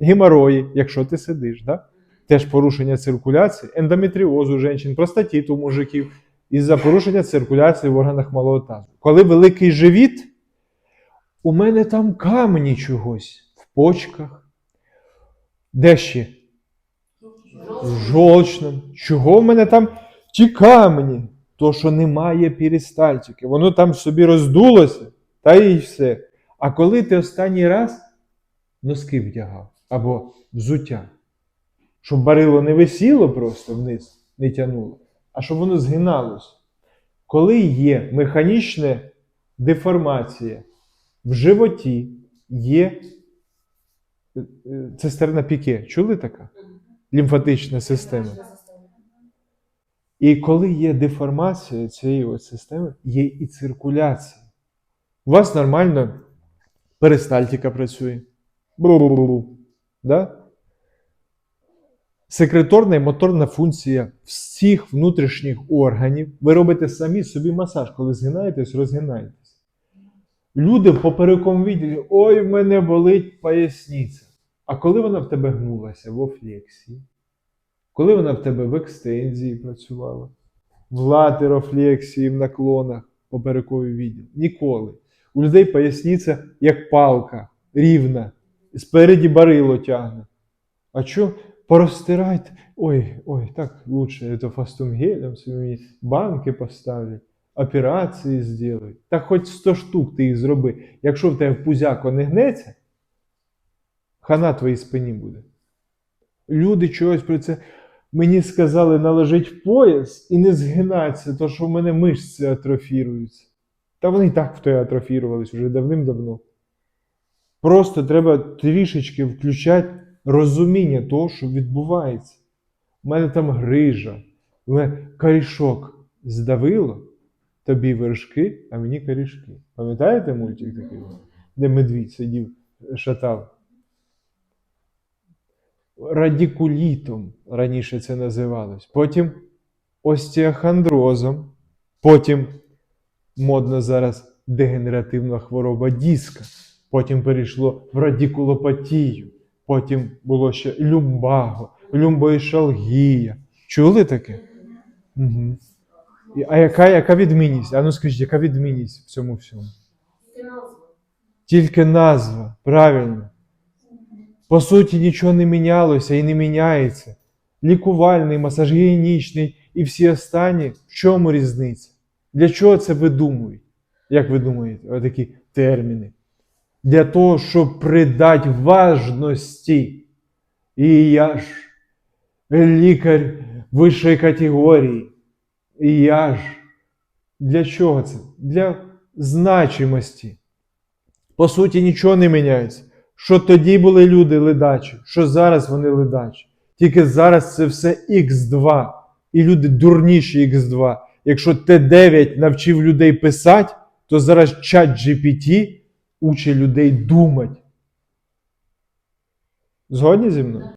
геморої, якщо ти сидиш, да? теж порушення циркуляції, ендометріоз у жінок, простатит у мужиків із-за порушення циркуляції в органах малого тазу. Коли великий живіт, у мене там камені чогось в почках. Де ще? В жовчному. Чого в мене там ті камені? То, що немає перистальтики. Воно там собі роздулося, та і все. А коли ти останній раз носки вдягав або взуття, щоб барило не висіло просто вниз, не тянуло, а щоб воно згиналося. Коли є механічна деформація в животі, є е, е, цистерна піке. Чули така? Лімфатична система. І коли є деформація цієї от системи, є і циркуляція. У вас нормально перистальтика працює. Бру-бру-бру. Да? Секреторна і моторна функція всіх внутрішніх органів. Ви робите самі собі масаж, коли згинаєтесь, розгинаєтесь. Люди в поперековому відділі, ой, в мене болить поясниця. А коли вона в тебе гнулася в офлексії, коли вона в тебе в екстензії працювала, в латерофлексії, в наклонах, поперековий відділ. Ніколи. У людей поясниця як палка, рівна, спереді барило тягне. А що? Порозтирайте. Ой, ой, так лучше, это фастумгелем собі банки поставлять, операції зроблять. Так хоч 100 штук ти їх зроби. Якщо в тебе пузяко не гнеться, хана твоїй спині буде. Люди чогось про це. Мені сказали наложить в пояс і не згинатися, то що в мене мишці атрофіруються. Та вони і так в той атрофірувались вже давним-давно. Просто треба трішечки включати розуміння того, що відбувається. У мене там грижа, у мене корішок здавило, тобі вершки, а мені корішки. Пам'ятаєте мультик такий? Де медвідь сидів, шатав? Радікулітом раніше це називалось. Потім остеохондрозом, потім модно зараз дегенеративна хвороба диска, потім перейшло в радікулопатію, потім було ще люмбаго, люмбоішалгія. Чули таке? Угу. А яка, яка відмінність? А ну скажіть, яка відмінність в цьому всьому? Тільки назва, правильно. По суті, нічого не мінялося і не міняється. Лікувальний, масаж гігієнічний і всі останні. В чому різниця? Для чого це видумують? Як ви думаєте, отакі терміни? Для того, щоб придати важності. І я ж лікар вищої категорії. І я ж. Для чого це? Для значимості. По суті, нічого не міняється. Що тоді були люди ледачі, що зараз вони ледачі. Тільки зараз це все Х2. І люди дурніші Х2. Якщо Т9 навчив людей писати, то зараз чат GPT учить людей думати. Згодні зі мною?